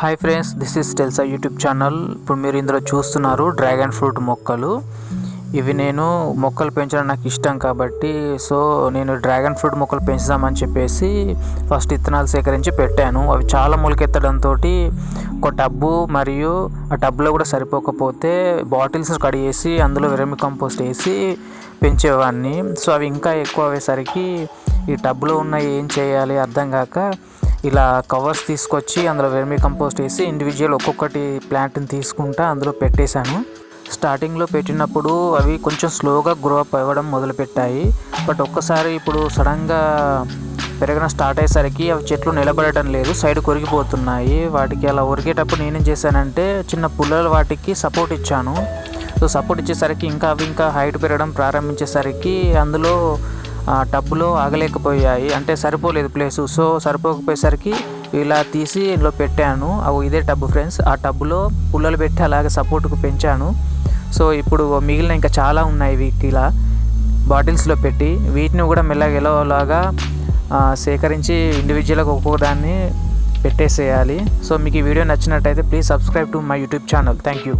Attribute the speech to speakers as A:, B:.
A: Hi friends this is Telsa YouTube channel ఇప్పుడు మీరు ఇందులో చూస్తున్నారు డ్రాగన్ ఫ్రూట్ మొక్కలు. ఇవి నేను మొక్కలు పెంచడం నాకు ఇష్టం కాబట్టి సో నేను డ్రాగన్ ఫ్రూట్ మొక్కలు పెంచుదామని చెప్పేసి ఫస్ట్ విత్తనాలు సేకరించి పెట్టాను. అవి చాలా మొలకెత్తడంతో ఒక టబ్బు మరియు ఆ టబ్లో కూడా సరిపోకపోతే బాటిల్స్ కడిగేసి అందులో వెరమి కంపోస్ట్ వేసి పెంచేవాడిని సో అవి ఇంకా ఎక్కువ అయ్యేసరికి ఈ టబ్లో ఉన్న ఏం చేయాలి అర్థం కాక ఇలా కవర్స్ తీసుకొచ్చి అందులో వెర్మీ కంపోస్ట్ వేసి ఇండివిజువల్ ఒక్కొక్కటి ప్లాంట్ని తీసుకుంటా అందులో పెట్టేశాను. స్టార్టింగ్లో పెట్టినప్పుడు అవి కొంచెం స్లోగా గ్రో అప్ అవ్వడం మొదలుపెట్టాయి. బట్ ఒక్కసారి ఇప్పుడు సడన్గా పెరగడం స్టార్ట్ అయ్యేసరికి అవి చెట్లు నిలబడటం లేదు సైడ్ కొరిగిపోతున్నాయి. వాటికి అలా ఒరిగేటప్పుడు నేనేం చేశానంటే చిన్న పుల్లలు వాటికి సపోర్ట్ ఇచ్చాను. సో సపోర్ట్ ఇచ్చేసరికి ఇంకా అవి ఇంకా హైట్ పెరగడం ప్రారంభించేసరికి అందులో టబ్లో ఆగలేకపోయాయి. అంటే సరిపోలేదు ప్లేసు. సో సరిపోకపోయేసరికి ఇలా తీసి ఇందులో పెట్టాను. అవి ఇదే టబ్ ఫ్రెండ్స్. ఆ టబ్లో పుల్లలు పెట్టి అలాగే సపోర్ట్కు పెంచాను. సో ఇప్పుడు మిగిలిన ఇంకా చాలా ఉన్నాయి వీటికి ఇలా బాటిల్స్లో పెట్టి వీటిని కూడా మెల్లగా ఎలాగా సేకరించి ఇండివిజువల్గా ఒక్కొక్క దాన్ని పెట్టేసేయాలి. సో మీకు ఈ వీడియో నచ్చినట్టయితే please subscribe to my YouTube channel. Thank you.